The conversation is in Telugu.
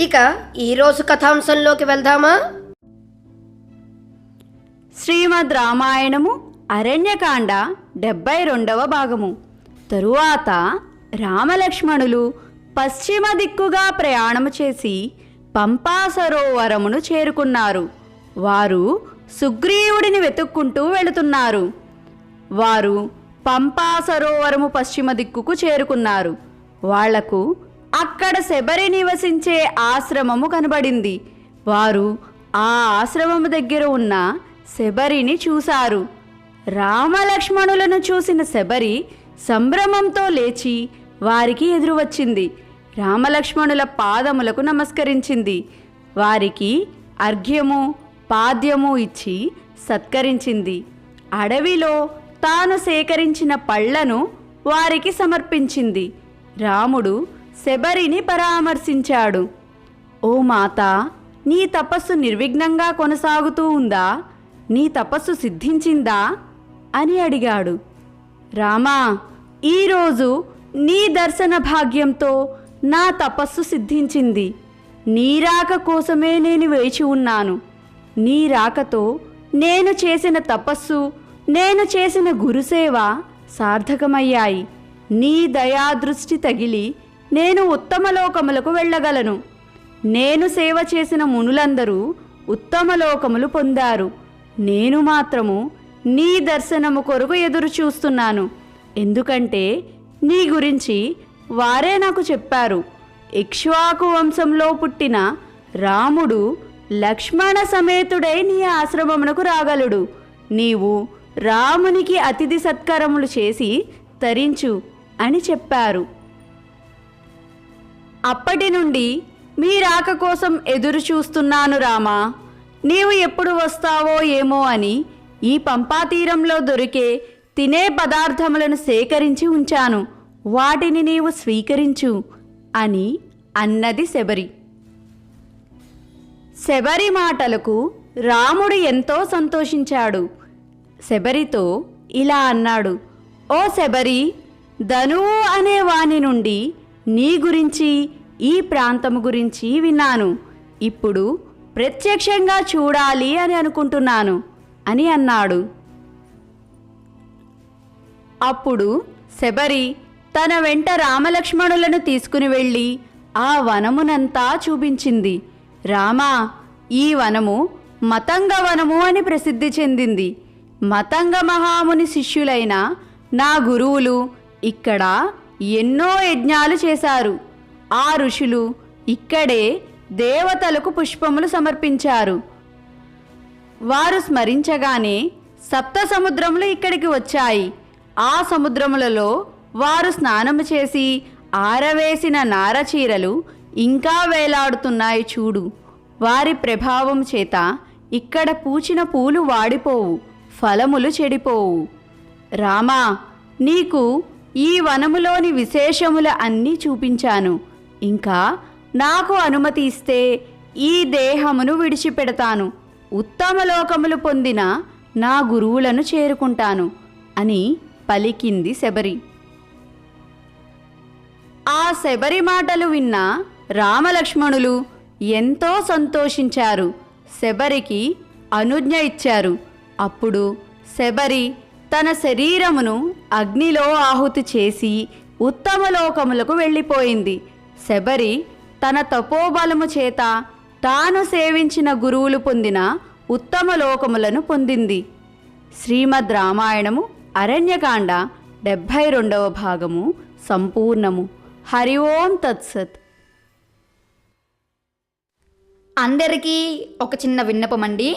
ఇక ఈరోజు కథాంశంలోకి వెళ్దామా? శ్రీమద్ రామాయణము అరణ్యకాండ డెబ్బై రెండవ భాగము. తరువాత రామలక్ష్మణులు పశ్చిమ దిక్కుగా ప్రయాణము చేసి పంపా సరోవరమును చేరుకున్నారు. వారు సుగ్రీవుడిని వెతుక్కుంటూ వెళుతున్నారు. వారు పంపా సరోవరము పశ్చిమ దిక్కుకు చేరుకున్నారు. వాళ్ళకు అక్కడ శబరి నివసించే ఆశ్రమము కనబడింది. వారు ఆ ఆశ్రమము దగ్గర ఉన్న శబరిని చూశారు. రామలక్ష్మణులను చూసిన శబరి సంభ్రమంతో లేచి వారికి ఎదురు వచ్చింది రామలక్ష్మణుల పాదములకు నమస్కరించింది. వారికి అర్ఘ్యము పాద్యము ఇచ్చి సత్కరించింది. అడవిలో తాను సేకరించిన పళ్ళను వారికి సమర్పించింది. రాముడు శబరిని పరామర్శించాడు. ఓ మాత నీ తపస్సు నిర్విఘ్నంగా కొనసాగుతూ ఉందా? నీ తపస్సు సిద్ధించిందా? అని అడిగాడు. రామా ఈరోజు నీ దర్శన భాగ్యంతో నా తపస్సు సిద్ధించింది. నీ రాక కోసమే నేను వేచి ఉన్నాను. నీ రాకతో నేను చేసిన తపస్సు నేను చేసిన గురుసేవ సార్థకమయ్యాయి. నీ దయాదృష్టి తగిలి నేను ఉత్తమ లోకములకు వెళ్ళగలను. నేను సేవ చేసిన మునులందరూ ఉత్తమ లోకములు పొందారు. నేను మాత్రము నీ దర్శనము కొరకు ఎదురు చూస్తున్నాను. ఎందుకంటే నీ గురించి వారే నాకు చెప్పారు. ఇక్ష్వాకు వంశంలో పుట్టిన రాముడు లక్ష్మణ సమేతుడై నీ ఆశ్రమమునకు రాగలడు. నీవు రామునికి అతిథి సత్కారములు చేసి తరించు అని చెప్పారు. అప్పటి నుండి మీ రాక కోసం ఎదురు చూస్తున్నాను రామా. నీవు ఎప్పుడు వస్తావో ఏమో అని ఈ పంపాతీరంలో దొరికే తినే పదార్థములను సేకరించి ఉంచాను. వాటిని నీవు స్వీకరించు అని అన్నది శబరి. శబరి మాటలకు రాముడు ఎంతో సంతోషించాడు. శబరితో ఇలా అన్నాడు ఓ శబరి ధనువు అనే వాని నుండి నీ గురించి ఈ ప్రాంతము గురించి విన్నాను. ఇప్పుడు ప్రత్యక్షంగా చూడాలి అని అనుకుంటున్నాను అని అన్నాడు. అప్పుడు శబరి తన వెంట రామలక్ష్మణులను తీసుకుని వెళ్ళి ఆ వనమునంతా చూపించింది. రామా ఈ వనము మతంగ వనము అని ప్రసిద్ధి చెందింది. మతంగ మహాముని శిష్యులైన నా గురువులు ఇక్కడ ఎన్నో యజ్ఞాలు చేశారు. ఆ ఋషులు ఇక్కడే దేవతలకు పుష్పములు సమర్పించారు. వారు స్మరించగానే సప్త సముద్రములు ఇక్కడికి వచ్చాయి. ఆ సముద్రములలో వారు స్నానము చేసి ఆరవేసిన నారచీరలు ఇంకా వేలాడుతున్నాయి చూడు. వారి ప్రభావం చేత ఇక్కడ పూచిన పూలు వాడిపోవు ఫలములు చెడిపోవు. రామా నీకు ఈ వనములోని విశేషముల అన్నీ చూపించాను. ఇంకా నాకు అనుమతి ఇస్తే ఈ దేహమును విడిచిపెడతాను. ఉత్తమ లోకములు పొందిన నా గురువులను చేరుకుంటాను అని పలికింది శబరి. ఆ శబరి మాటలు విన్న రామలక్ష్మణులు ఎంతో సంతోషించారు. శబరికి అనుజ్ఞ ఇచ్చారు. అప్పుడు శబరి తన శరీరమును అగ్నిలో ఆహుతి చేసి ఉత్తమ లోకములకు వెళ్ళిపోయింది. శబరి తన తపోబలము చేత తాను సేవించిన గురువులు పొందిన ఉత్తమ లోకములను పొందింది. శ్రీమద్ రామాయణము అరణ్యకాండ డెబ్భై రెండవ భాగము సంపూర్ణము. హరి ఓం తత్సత్. అందరికీ ఒక చిన్న విన్నపమండి.